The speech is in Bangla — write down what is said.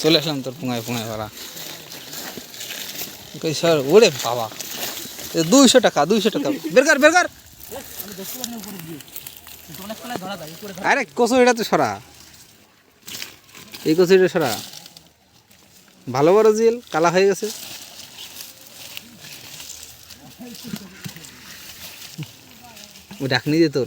চলে আসলাম তোর পুঙায় পুঙায় ভাড়া। স্যার, ওরে বাবা দুইশো টাকা দুইশো টাকা, বের কর বের কর। আমি দেখতে পারি না উপরে গিয়ে কিন্তু অনেক সময় ধরা যায় উপরে ধরা আরে, কচুরিটা তো সরা। এই কচুরিটা সরা। ভালো বড় জিল, কালা হয়ে গেছে। ডাকনি যে তোর।